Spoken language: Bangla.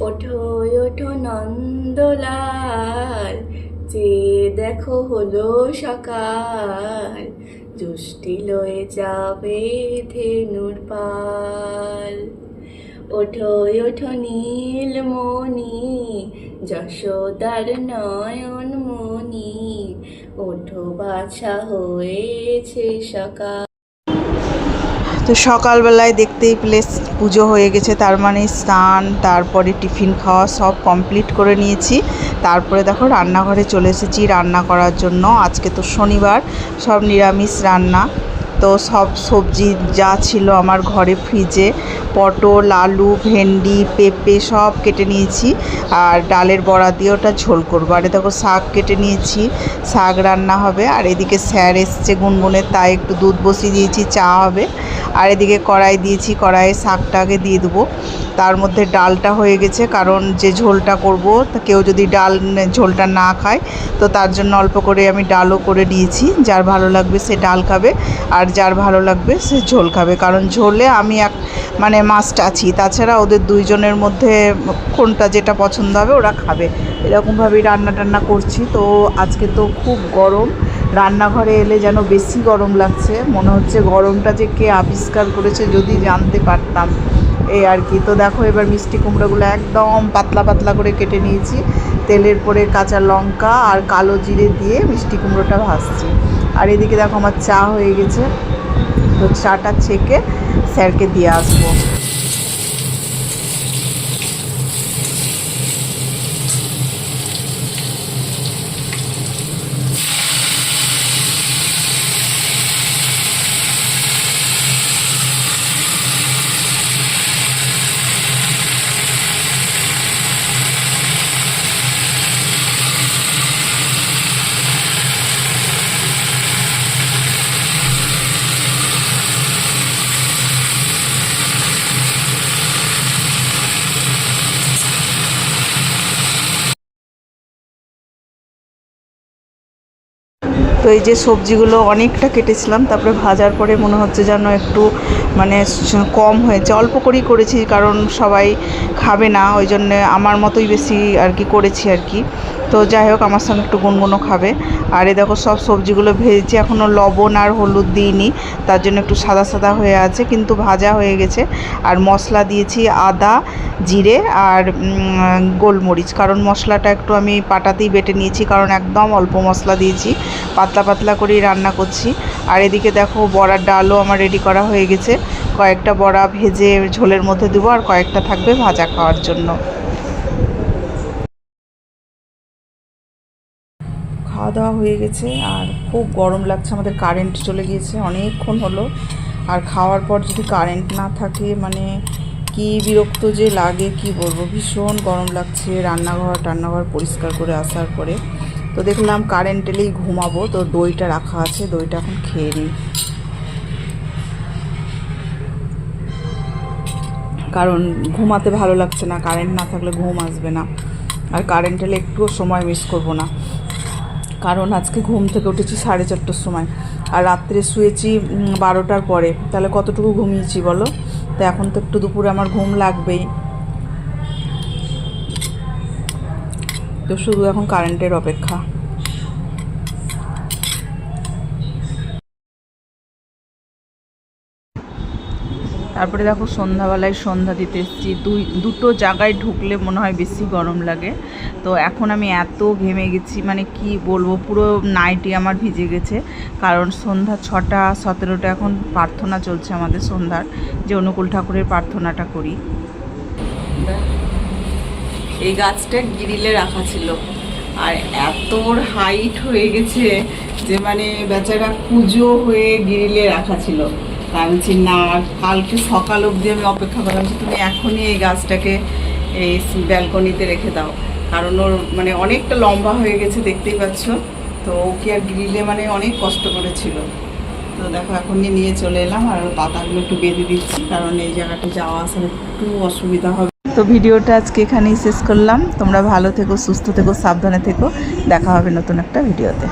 ওঠো ওঠো নন্দলাল, যে দেখো হলো সকাল। জুষ্টি লয়ে যাবে ধেনুর পাল। ওঠো ওঠো নীলমণি যশোদার নয়ন মণি ওঠো বাছা হয়েছে সকাল। তো সকালবেলায় দেখতেই প্লেস পুজো হয়ে গেছে, তার মানে স্নান, তারপরে টিফিন খাওয়া সব কমপ্লিট করে নিয়েছি। তারপরে দেখো রান্নাঘরে চলে এসেছি রান্না করার জন্য। আজকে তো শনিবার, সব নিরামিষ রান্না। তো সব সবজি যা ছিল আমার ঘরে ফ্রিজে পটল, আলু, ভেন্ডি, পেঁপে সব কেটে নিয়েছি। আর ডালের বড়া দিয়ে ওটা ঝোল করব। আর দেখো শাক কেটে নিয়েছি, শাক রান্না হবে। আর এদিকে স্যার এসছে গুনগুনের, তাই একটু দুধ বসিয়ে দিয়েছি, চা হবে। আর এদিকে কড়াই দিয়েছি কড়াইয়ে শাকটা আগে দিয়ে দেবো। তার মধ্যে ডালটা হয়ে গেছে, কারণ যে ঝোলটা করব কেউ যদি ডাল ঝোলটা না খায়, তো তার জন্য অল্প করে আমি ডালও করে নিয়েছি। যার ভালো লাগবে সে ডাল খাবে, আর যার ভালো লাগবে সে ঝোল খাবে। কারণ ঝোলে আমি এক মানে মাস্ট আছি। তাছাড়া ওদের দুইজনের মধ্যে কোনটা যেটা পছন্দ হবে ওরা খাবে। এরকমভাবেই রান্না টান্না করছি। তো আজকে তো খুব গরম। রান্নাঘরে এলে যেন বেশি গরম লাগছে। মনে হচ্ছে গরমটা যে কে আবিষ্কার করেছে যদি জানতে পারতাম। এই আর কি। তো দেখো এবার মিষ্টি কুমড়োগুলো একদম পাতলা পাতলা করে কেটে নিয়েছি। তেলের পরে কাঁচা লঙ্কা আর কালো জিরে দিয়ে মিষ্টি কুমড়োটা ভাজছি। আর এদিকে দেখো আমার চা হয়ে গেছে। তো চাটা ছেঁকে স্যারকে দিয়ে আসব। তো এই যে সবজিগুলো অনেকটা কেটেছিলাম, তারপরে ভাজার পরে মনে হচ্ছে যেন একটু মানে কম হয়েছে। অল্প করেই করেছি কারণ সবাই খাবে না, ওই জন্যে আমার মতোই বেশি আর কি করেছি আর কি। তো যাই হোক, আমার সঙ্গে একটু গুনগুনো খাবে। আর এ দেখো সব সবজিগুলো ভেজেছি, এখনও লবণ আর হলুদ দিইনি, তার জন্য একটু সাদা সাদা হয়ে আছে, কিন্তু ভাজা হয়ে গেছে। আর মশলা দিয়েছি আদা, জিরে আর গোলমরিচ। কারণ মশলাটা একটু আমি পাটাতেই বেটে নিয়েছি, কারণ একদম অল্প মশলা দিয়েছি। পাতলা পাতলা করেই রান্না করছি। আর এদিকে দেখো বড়ার ডালও আমার রেডি করা হয়ে গেছে। কয়েকটা বড়া ভেজে ঝোলের মধ্যে দেবো আর কয়েকটা থাকবে ভাজা খাওয়ার জন্য। খাওয়া দাওয়া হয়ে গেছে আর খুব গরম লাগছে, আমাদের কারেন্ট চলে গিয়েছে, অনেকক্ষণ হলো। আর খাওয়ার পর যদি কারেন্ট না থাকে মানে কি বিরক্ত যে লাগে, কি বলব? ভীষণ গরম লাগছে, রান্নাঘর, টান্নাঘর পরিষ্কার করে আসার পরে। তো দেখলাম কারেন্ট এলেই ঘুমাবো, তো দইটা রাখা আছে, দইটা এখন খেয়ে নিই। কারণ ঘুমাতে ভালো লাগছে না কারেন্ট না থাকলে ঘুম আসবে না। আর কারেন্ট এলে একটুও সময় মিস করব না। কারণ আজকে ঘুম থেকে উঠেছি সাড়ে চারটার সময়। আর রাত্রে শুয়েছি বারোটার পরে। তাহলে কতটুকু ঘুমিয়েছি বলো? তো এখন তো একটু দুপুরে আমার ঘুম লাগবেই। তো শুধু এখন কারেন্টের অপেক্ষা। তারপরে দেখো সন্ধ্যাবেলায় সন্ধ্যা দিতে এসেছি। দুই দুটো জায়গায় ঢুকলে মনে হয় বেশি গরম লাগে। তো এখন আমি এত ঘেমে গেছি মানে কি বলব, পুরো নাইটি আমার ভিজে গেছে। কারণ সন্ধ্যা ছটা সতেরোটা এখন প্রার্থনা চলছে আমাদের সন্ধ্যার, যে অনুকূল ঠাকুরের প্রার্থনাটা করি। এই গাছটা গ্রিলে রাখা ছিল। আর এত হাইট হয়ে গেছে যে মানে বেচারা কুজো হয়ে গ্রিলে রাখা ছিল। তা বলছি, না, কালকে সকাল অবধি আমি অপেক্ষা করলাম যে তুমি এখনই এই গাছটাকে এই ব্যালকনিতে রেখে দাও। কারণ ওর মানে অনেকটা লম্বা হয়ে গেছে, দেখতেই পাচ্ছ। তো ওকে আর গ্রিলে মানে অনেক কষ্ট করেছিল। তো দেখো এখন নিয়ে চলে এলাম আর পাতাগুলো একটু বেঁধে দিচ্ছি। কারণ এই জায়গাটা যাওয়া আসার একটু অসুবিধা হবে। তো ভিডিওটা আজকে এখানেই শেষ করলাম। তোমরা ভালো থেকো, সুস্থ থেকো, সাবধানে থেকো। দেখা হবে নতুন একটা ভিডিওতে।